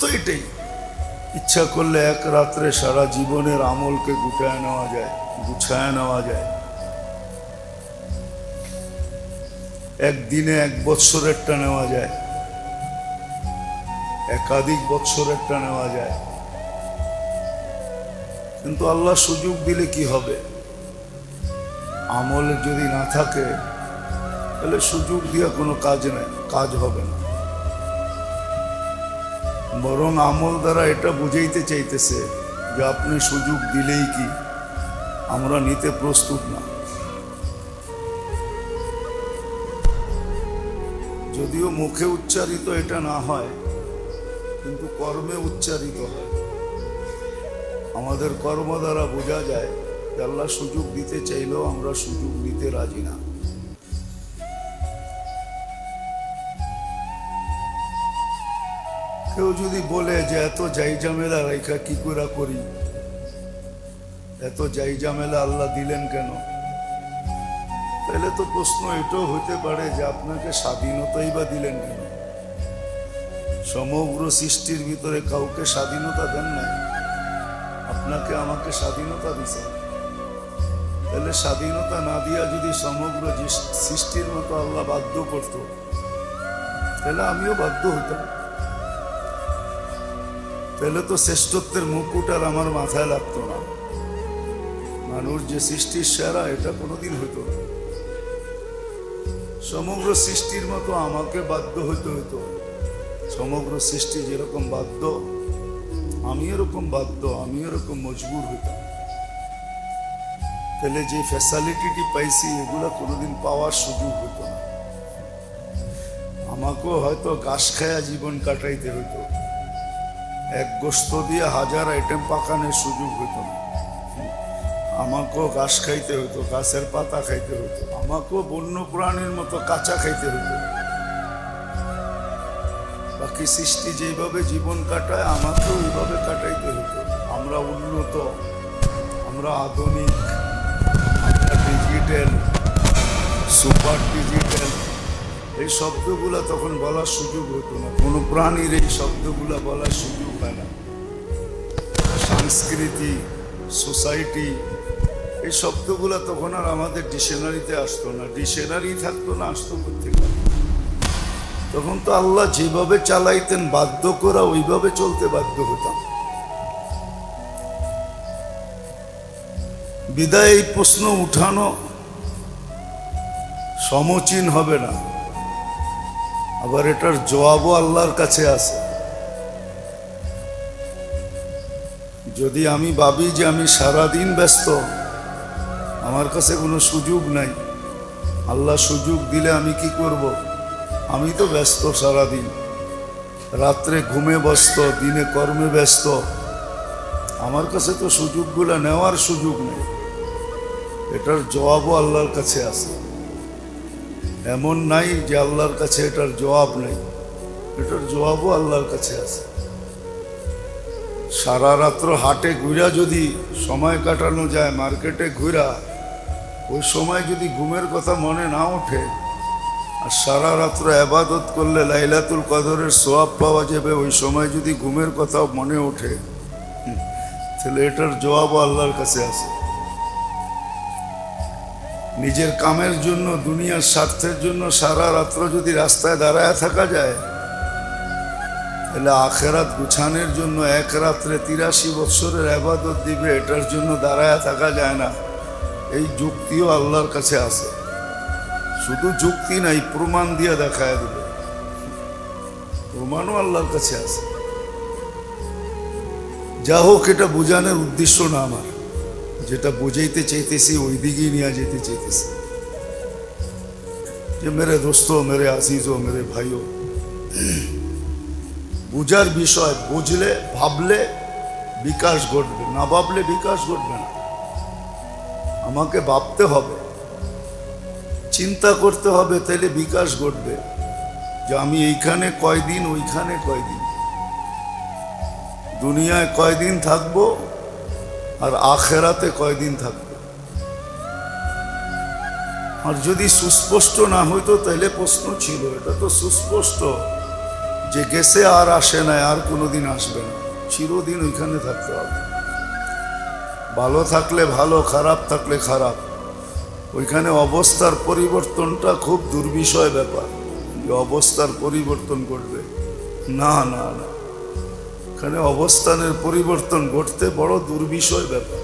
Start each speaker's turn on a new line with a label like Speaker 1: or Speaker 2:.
Speaker 1: তো এটাই। ইচ্ছা করলে এক রাত্রে সারা জীবনের আমলকে গুটায় নেওয়া যায়, গুছায় নেওয়া যায়। একদিনে এক বৎসরেরটা নেওয়া যায়। একাধিক বৎসরেরটা নেওয়া যায়। কিন্তু আল্লাহ সুযোগ দিলে কি হবে? আমল যদি না থাকে, তাহলে সুযোগ দিয়ে কোনো কাজ নেই, কাজ হবে না। বরং আমল দ্বারা এটা বুঝাইতে চাইতেছে যে আপনি সুযোগ দিলেই কি? আমরা নিতে প্রস্তুত না। যদিও মুখে উচ্চারিত এটা না হয়, কিন্তু কর্মে উচ্চারিত হয়। আমাদের কর্ম দ্বারা বোঝা যায় যে আল্লাহ সুযোগ দিতে চাইলেও আমরা সুযোগ নিতে রাজি না। কেউ যদি বলে যে এত যাই ঝামেলা রেখা কি করে করি? এত যাই ঝামেলা আল্লাহ দিলেন কেন? তাহলে তো প্রশ্ন এটাও হতে পারে যে আপনাকে স্বাধীনতাই বা দিলেন কেন? সমগ্র সৃষ্টির ভিতরে কাউকে স্বাধীনতা দেন নাই। আপনাকে আমাকে স্বাধীনতা দিছে। তাহলে স্বাধীনতা না দিয়া যদি সমগ্র সৃষ্টির মতো আল্লাহ বাধ্য করত, তাহলে আমিও বাধ্য হইতাম। তাহলে তো শ্রেষ্ঠত্বের মুকুট আর আমার মাথায় লাগতো না। মানুষ যে সৃষ্টির সেরা, এটা কোনোদিন হইতো না। সমগ্র সৃষ্টির মতো আমাকে বাধ্য হইতে হইতো। সমগ্র সৃষ্টি যেরকম বাধ্য, আমি এরকম বাধ্য, আমি এরকম মজবুর হইতাম। তাহলে যে ফ্যাসালিটিটি পাইছি, এগুলা কোনোদিন পাওয়ার সুযোগ হতো না। আমাকেও হয়তো ঘাস খায়া জীবন কাটাইতে হইতো। এক গোস্ত দিয়ে হাজার আইটেম পাকানোর সুযোগ হইতো না। আমাকেও ঘাস খাইতে হতো গাছের পাতা খাইতে হতো আমাকেও বন্য প্রাণীর মতো কাঁচা খাইতে হতো বাকি সৃষ্টি যেভাবে জীবন কাটায়, আমাকেও ওইভাবে কাটাইতে হতো আমরা উন্নত, আমরা আধুনিক, আমরা ডিজিটাল সুপার ডিজিটাল এই শব্দগুলা তখন বলার সুযোগ হতো না। কোনো প্রাণীর এই শব্দগুলা বলার সুযোগ হয় না। সংস্কৃতি, সোসাইটি, এই শব্দগুলা তখন আর আমাদের ডিকশনারিতে আসতো না। ডিকশনারি থাকতো না, আসতো থেকে তখন তো আল্লাহ যেভাবে চালাইতেন, বাধ্য করা ওইভাবে চলতে বাধ্য হতাম। বিদায় এই প্রশ্ন উঠানো সমচীন হবে না। আবার এটার জবাবও আল্লাহর কাছে আছে। যদি আমি ভাবি যে আমি সারাদিন ব্যস্ত, আমার কাছে কোনো সুযোগ নাই। আল্লাহ সুযোগ দিলে আমি কি করব? আমি তো ব্যস্ত সারাদিন। রাত্রে ঘুমে ব্যস্ত, দিনে কর্মে ব্যস্ত। আমার কাছে তো সুযোগগুলো নেওয়ার সুযোগ নেই। এটার জবাবও আল্লাহর কাছে আছে। এমন নাই যে আল্লাহর কাছে এটার জবাব নেই। এটার জবাবও আল্লাহর কাছে আছে। সারা রাত্র হাটে ঘুরা যদি সময় কাটানো যায়, মার্কেটে ঘুরা, ওই সময় যদি ঘুমের কথা মনে না ওঠে, আর সারা রাত্র আবাদত করলে লাইলাতুল কদরের সোয়াব পাওয়া যাবে, ওই সময় যদি ঘুমের কথা মনে ওঠে তাহলে এটার জবাবও আল্লাহর কাছে আছে। নিজের কামের জন্য, দুনিয়ার স্বার্থের জন্য সারা রাত্র যদি রাস্তায় দাঁড়ায় থাকা যায়, তাহলে আখেরাত গুছানোর জন্য এক রাত্রে তিরাশি বৎসরের আবাদত দিবে, এটার জন্য দাঁড়ায় থাকা যায় না। এই যুক্তিও আল্লাহর কাছে আছে। শুধু যুক্তি নাই, প্রমাণ দিয়ে দেখায় দিবে। প্রমাণও আল্লাহর কাছে আছে। যা হোক, এটা বোঝানোর উদ্দেশ্য না আমার। যেটা বুঝাইতে চাইতেছি, ওই দিকেই নিয়ে যেতে চাইতেছি। যে মেরে দোস্ত, মেরে আজিজো মেরে ভাইও। বুঝার বিষয়, বুঝলে, ভাবলে বিকাশ ঘটবে, না ভাবলে বিকাশ ঘটবে না। আমাকে ভাবতে হবে। চিন্তা করতে হবে তাহলে বিকাশ ঘটবে। যে আমি এইখানে কয়দিন, ওইখানে কয়দিন। দুনিয়ায় কয়দিন থাকব আর আখেরাতে কয়দিন থাকবে? আর যদি সুস্পষ্ট না হইতো, তাহলে প্রশ্ন ছিল, এটা তো সুস্পষ্ট যে গেছে আর আসে না আর কোনোদিন আসবে না। চিরদিন ওইখানে থাকতে হবে। ভালো থাকলে ভালো, খারাপ থাকলে খারাপ। ওইখানে অবস্থার পরিবর্তনটা খুব দুর্বিষয় ব্যাপার। যে অবস্থার পরিবর্তন ঘটবে না না না। এখানে অবস্থানের পরিবর্তন ঘটতে বড় দুর্বিষয় ব্যাপার।